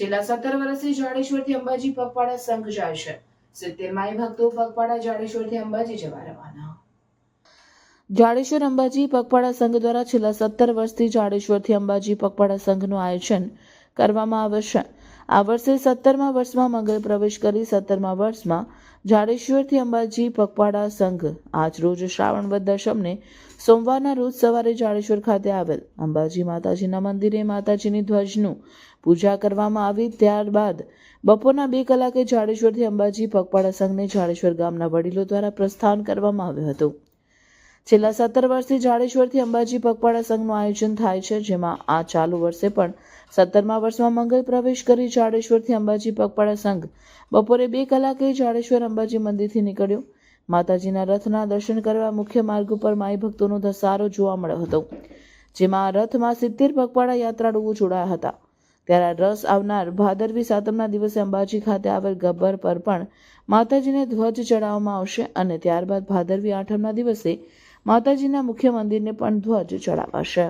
છેલ્લા સત્તર વર્ષથી જાડેશ્વરથી અંબાજી પગપાળા સંઘ જાય છે. સિત્તેર માઈ ભક્તો પગપાળા જાડેશ્વરથી અંબાજી જવા રવાના. જાડેશ્વર અંબાજી પગપાળા સંઘ દ્વારા છેલ્લા સત્તર વર્ષથી જાડેશ્વરથી અંબાજી પગપાળા સંઘનું આયોજન કરવામાં આવે છે. આ વર્ષે સત્તરમા વર્ષમાં મંગળ પ્રવેશ કરી સત્તરમા વર્ષમાં જાડેશ્વરથી અંબાજી પગપાળા સંઘ આજ રોજ શ્રાવણ વદ દશમને સોમવારના રોજ સવારે જાડેશ્વર ખાતે આવેલ. અંબાજી માતાજીના મંદિરે માતાજીની ધ્વજનું પૂજા કરવામાં આવી. ત્યારબાદ બપોરના બે કલાકે જાડેશ્વરથી અંબાજી પગપાળા સંઘને જાડેશ્વર ગામના વડીલો દ્વારા પ્રસ્થાન કરવામાં આવ્યું હતું. છેલ્લા સત્તર વર્ષથી જાડેશ્વરથી અંબાજી પગપાળા સંઘનું આયોજન થાય છે, જેમાં આ ચાલુ વર્ષે પણ સત્તરમા વર્ષમાં મંગળ પ્રવેશ કરી જાડેશ્વરથી અંબાજી પગપાળા સંઘ બપોરે બે કલાકે જાડેશ્વર અંબાજી મંદિરથી નીકળ્યો. માતાજીના રથના દર્શન કરવા મુખ્ય માર્ગ ઉપર માઈ ભક્તોનો ધસારો જોવા મળ્યો હતો, જેમાં રથમાં સિત્તેર પગપાળા યાત્રાળુઓ જોડાયા હતા. ત્યારે રસ આવનાર ભાદરવી સાતમના દિવસે અંબાજી ખાતે આવેલ ગબ્બર પર પણ માતાજીને ધ્વજ ચડાવવામાં આવશે અને ત્યારબાદ ભાદરવી આઠમના દિવસે માતાજીના મુખ્ય મંદિરને પણ ધ્વજ ચડાવાશે.